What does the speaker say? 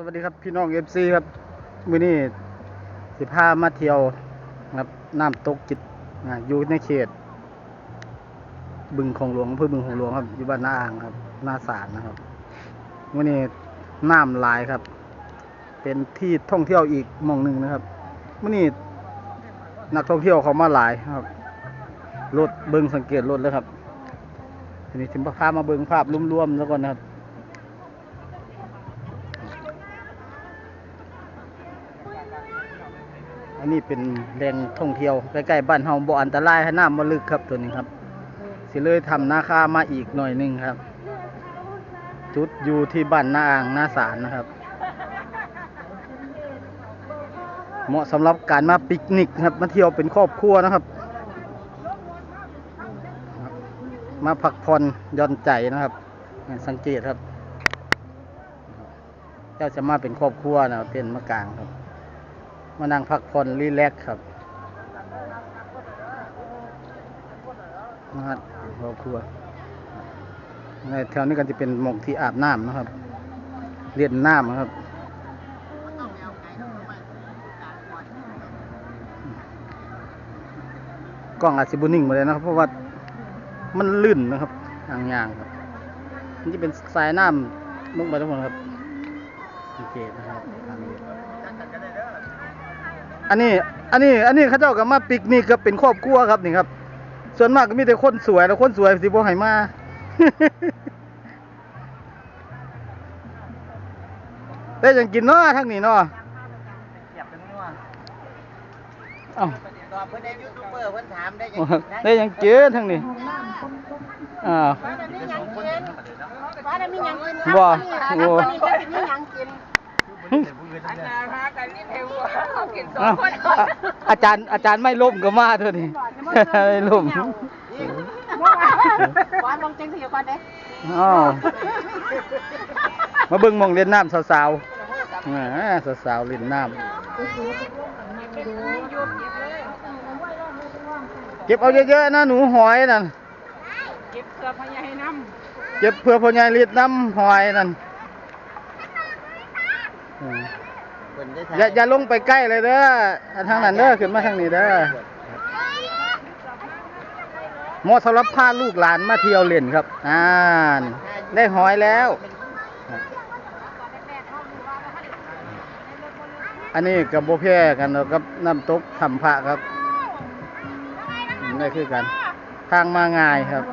สวัสดีครับพี่น้องเอฟซีครับมื้อนี้สิพามาเที่ยวครับน้ำตกจิตอ่าอยู่ในเขต บึงของหลวงอำเภอบึงของหลวงครับอยู่บ้านนาอ่างครับหน้าศาลนะครับมื้อนี้น้ำลายครับ เป็นที่ท่องเที่ยวอีกมองหนึ่งนะครับมื้อนี้นักท่องเที่ยวเขามาหลายครับรถเบิงสังเกตรถแล้วครับทีนี้ถึงพามาเบิงภาพรวมๆแล้วก่อนนะครับ อันนี้เป็นแหล่งท่องเที่ยวใกล้ๆบ้านเฮาบ่อันตรายให้น้ำบ่ลึกครับตัวนี้ครับ สิเลยทำนาคามาอีกหน่อยหนึงครับ จุดอยู่ที่บ้านนาอ่างนาสารนะครับ เหมาะสำหรับการมาปิกนิกครับ มาเที่ยวเป็นครอบครัวนะครับ มาพักผ่อนย่อนใจนะครับ สังเกตครับเจ้าจะมาเป็นครอบครัวนะเต้นมากลางครับ มานั่งพักผ่อนรีแลกซ์ครับนะครอบครัวในแถวนี้ก็จะเป็นหมองที่อาบน้ำนะครับ เรียนน้ำนะครับกล้องอาจจะบุนิ่งมาเลยนะครับ เพราะว่ามันลื่นนะครับทางยางครับนจะเป็นสายน้ำลงไปทุกคนครับโอเคนะครับ อันนี้ อันนี้ อันนี้เขาเจ้าก็มาปิกนิกกับเป็นครอบครัวครับนี่ครับ ส่วนมากก็มีแต่คนสวยแล้วคนสวยสิบ่ให้มา ได้ยังกินเนาะทางนี้เนาะอยากเป็นนัวเอ้าตอบเพื่อนในยูทูบเบอร์เพื่อนถามได้ยังได้ยังกินทางนี้อ่าฟ้าน่ะมีหยังกินฟ้าน่ะมีหยังกินบ่ครับโอ้ วันนี้ก็สิมีหยังกินอันนาพากันนี่เทวัวกินสอเอ้างคนอะอาจารย์อาจารย์ไม่ล่มก็มาเถอะนี่ ไม่ล่มฟ้าลงจังสิก่อนเด้อ้าวมาเบิ่งหมองเล่นน้ำสาวๆแหมสาวๆเล่นน้ำเก็บเอาเยอะๆนะหนูหอยนั่น เก็บเสื้อผ้าใหญ่น้เก็บเพื่อพ่อใหญ่ลิดน้ำหอยนั่นอืม อย่าอย่าลงไปใกล้เลยเด้ออันทางนั้นเด้อขึ้นมาทางนี้เด้อหมาะสำหรับพาลูกหลานมาเที่ยวเล่นครับอ่านได้หอยแล้ว อันนี้กับโบแพ้กันแล้วกับน้ำตกทำพระครับนี่คือกัน ทางมาง่ายครับ